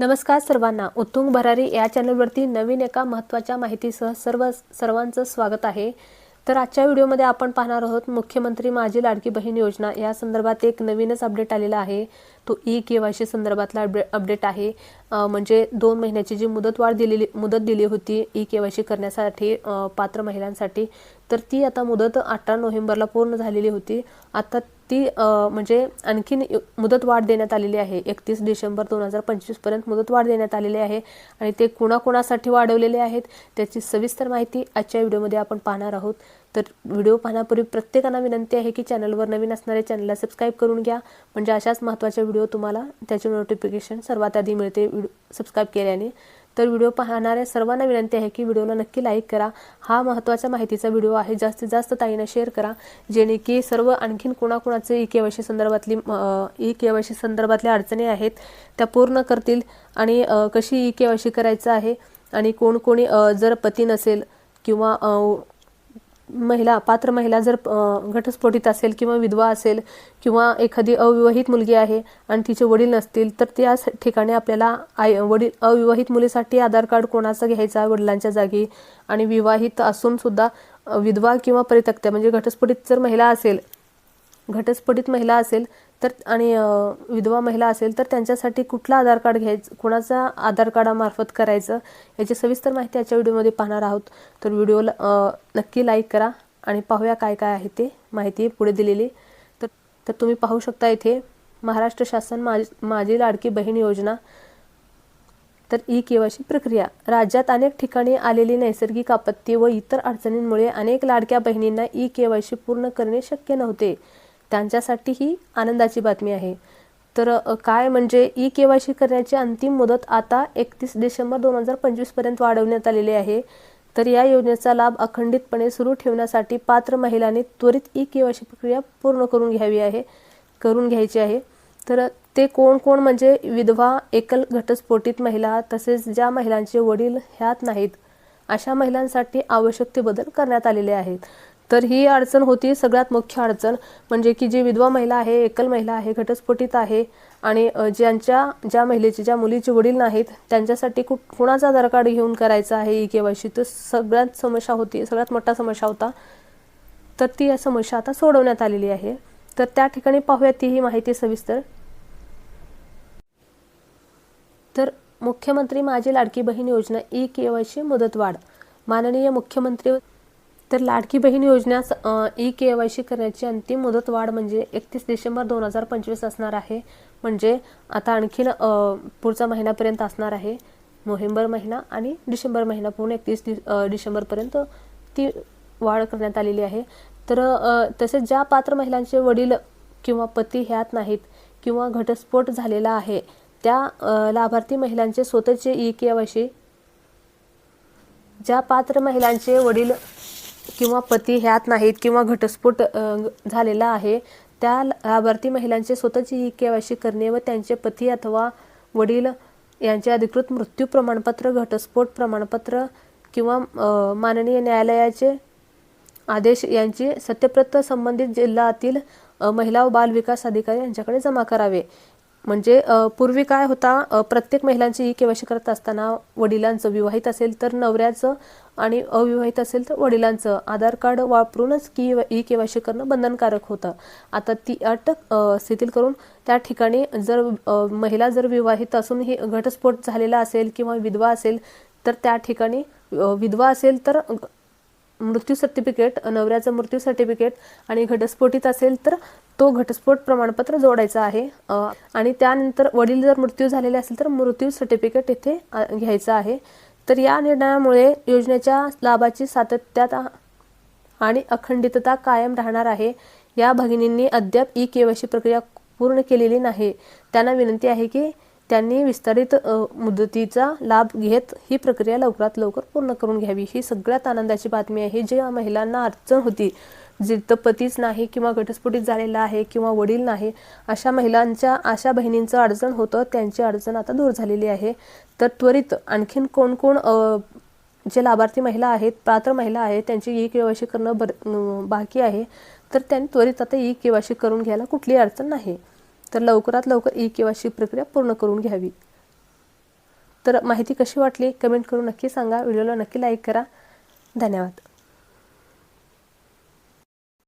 नमस्कार सर्वांना. उत्तुंग भरारी या चॅनलवरती नवीन एका महत्त्वाच्या माहितीसह सर्व सर्वांचं स्वागत आहे. तर आजच्या व्हिडिओमध्ये आपण पाहणार आहोत मुख्यमंत्री माझी लाडकी बहीण योजना. या संदर्भात एक नवीनच अपडेट आलेला आहे. तो ई के वाय सी संदर्भातला अपडे अपडेट आहे. म्हणजे दोन महिन्याची जी मुदतवाढ दिलेली मुदत दिली होती ई के वाय सी करण्यासाठी पात्र महिलांसाठी तर ती आता मुदत अठरा नोव्हेंबरला पूर्ण झालेली होती. आता ती म्हणजे आणखीन मुदत मुदतवाढ देण्यात आलेली आहे. एकतीस डिसेंबर दोन हजार पंचवीसपर्यंत मुदतवाढ देण्यात आलेली आहे आणि ते कुणाकुणासाठी वाढवलेले आहेत त्याची सविस्तर माहिती आजच्या व्हिडिओमध्ये आपण पाहणार आहोत. तर व्हिडिओ पाहण्यापूर्वी प्रत्येकांना विनंती आहे की चॅनलवर नवीन असणाऱ्या चॅनलला सबस्क्राईब करून घ्या. म्हणजे अशाच महत्त्वाच्या व्हिडिओ तुम्हाला त्याचे नोटिफिकेशन सर्वात आधी मिळते व्हिडिओ सबस्क्राईब केल्याने. तर व्हिडिओ पाहणाऱ्या सर्वांना विनंती आहे की व्हिडिओला नक्की लाईक करा. हा महत्त्वाच्या माहितीचा व्हिडिओ आहे. जास्तीत जास्त ताईंना शेअर करा जेणे की सर्व आणखीन कोणाकोणाचे ई के संदर्भातली ई के संदर्भातल्या अडचणी आहेत त्या पूर्ण करतील आणि कशी ई के करायचं आहे आणि कोण कोणी जर पती नसेल किंवा महिला पात्र महिला जर घटस्फोटीत घटस्फोटित असेल किंवा विधवा असेल किंवा एखादी अविवाहित मुलगी आहे आणि तिचे वडील नसतील तर त्या ठिकाणी आपल्याला आय वडील अविवाहित मुलीसाठी आधार कार्ड कोणाचा घ्यायचा वडिलांच्या जागी? आणि विवाहित असून सुद्धा विधवा किंवा परितक्त्या म्हणजे घटस्फोटित जर महिला असेल घटस्फोटित महिला असेल तर आणि विधवा महिला असेल तर त्यांच्यासाठी कुठलं आधार कार्ड घ्यायचं कोणाचा आधार कार्डामार्फत करायचं याची सविस्तर माहिती याच्या व्हिडिओमध्ये पाहणार आहोत. तर व्हिडिओला नक्की लाईक करा आणि पाहूया काय काय आहे ते माहिती पुढे दिलेली. तर तर तुम्ही पाहू शकता इथे महाराष्ट्र शासन माझी माझी लाडकी बहीण योजना. तर ई केवायसी प्रक्रिया. राज्यात अनेक ठिकाणी आलेली नैसर्गिक आपत्ती व इतर अडचणींमुळे अनेक लाडक्या बहिणींना ई केवायसी पूर्ण करणे शक्य नव्हते. त्यांच्यासाठी ही आनंदाची बातमी आहे. तर काय म्हणजे ई केवायसी करण्याची अंतिम मुदत आता एकतीस डिसेंबर दोन हजार पंचवीसपर्यंत वाढवण्यात आलेली आहे. तर या योजनेचा लाभ अखंडितपणे सुरू ठेवण्यासाठी पात्र महिलांनी त्वरित ई केवायसी प्रक्रिया पूर्ण करून घ्यावी आहे करून घ्यायची आहे. तर ते कोण कोण म्हणजे विधवा एकल घटस्फोटित महिला तसेच ज्या महिलांचे वडील ह्यात नाहीत अशा महिलांसाठी आवश्यक ते बदल करण्यात आलेले आहेत. तर ही अडचण होती. सगळ्यात मुख्य अडचण म्हणजे की जी विधवा महिला आहे एकल महिला आहे घटस्फोटित आहे आणि ज्यांच्या ज्या महिलेचे ज्या मुलीचे वडील नाहीत त्यांच्यासाठी कुठ कुणाचा आधार कार्ड घेऊन करायचं आहे ई केवायसी? तर सगळ्यात समस्या होती सगळ्यात मोठा समस्या होता. तर ती समस्या आता सोडवण्यात आलेली आहे. तर त्या ठिकाणी पाहूया ती ही माहिती सविस्तर. तर मुख्यमंत्री माझी लाडकी बहीण योजना ई केवायसी मुदतवाढ. माननीय मुख्यमंत्री तर लाडकी बहीण योजनेस ई के वाय सी करण्याची अंतिम मुदतवाढ म्हणजे एकतीस डिसेंबर दोन हजार पंचवीस असणार आहे. म्हणजे आता आणखीन पुढचा महिन्यापर्यंत असणार आहे. नोव्हेंबर महिना आणि डिसेंबर महिना पूर्ण एकतीस डि डिसेंबरपर्यंत ती वाढ करण्यात आलेली आहे. तर तसेच ज्या पात्र महिलांचे वडील किंवा पती ह्यात नाहीत किंवा घटस्फोट झालेला आहे त्या लाभार्थी महिलांचे स्वतःचे ई के वाय सी ज्या पात्र महिलांचे वडील किंवा पती ह्यात नाहीत किंवा घटस्फोट झालेला आहे त्या लाभार्थी महिलांचे स्वतःची ई केवायसी करणे व त्यांचे पती अथवा वडील यांचे अधिकृत मृत्यू प्रमाणपत्र घटस्फोट प्रमाणपत्र किंवा माननीय न्यायालयाचे आदेश यांची सत्यप्रत संबंधित जिल्ह्यातील महिला व बाल विकास अधिकारी यांच्याकडे जमा करावे. म्हणजे पूर्वी काय होता प्रत्येक महिलांची ई केवायसी करत असताना वडिलांचं विवाहित असेल तर नवऱ्याचं आणि अविवाहित असेल तर वडिलांचं. आधार कार्ड वापरूनच की ई केवायसी करणं बंधनकारक होतं. आता ती अट शिथिल करून त्या ठिकाणी जर महिला जर विवाहित असून ही घटस्फोट झालेला असेल किंवा विधवा असेल तर त्या ठिकाणी विधवा असेल तर मृत्यू सर्टिफिकेट नवऱ्याचं मृत्यू सर्टिफिकेट आणि घटस्फोटीत असेल तर तो घटस्फोट प्रमाणपत्र जोडायचं आहे. आणि त्यानंतर वडील जर मृत्यू झालेले असेल तर मृत्यू सर्टिफिकेट इथे घ्यायचं आहे. तर या निर्णयामुळे योजनेच्या लाभाची सातत्यात आणि अखंडितता कायम राहणार आहे. या भगिनींनी अद्याप ई केवायसी प्रक्रिया पूर्ण केलेली नाही. त्यांना विनंती आहे की त्यांनी विस्तारित मुदतीचा लाभ घेत ही प्रक्रिया लवकरात लवकर पूर्ण करून घ्यावी. ही सगळ्यात आनंदाची बातमी आहे जी या महिलांना अडचण होती. जिथं पतीच नाही किंवा घटस्फोटीत झालेला आहे किंवा वडील नाही अशा महिलांच्या अशा बहिणींचं अडचण होतं त्यांची अडचण आता दूर झालेली आहे. तर त्वरित आणखीन कोण कोण जे लाभार्थी महिला आहेत पात्र महिला आहेत त्यांची ई केवायसी करणं बर बाकी आहे. तर त्यांनी त्वरित आता ई केवायसी करून घ्यायला कुठलीही अडचण नाही. तर लवकरात लवकर ई केवायसी प्रक्रिया पूर्ण करून घ्यावी. तर माहिती कशी वाटली? कमेंट करून नक्की सांगा. व्हिडिओला नक्की लाईक करा. धन्यवाद.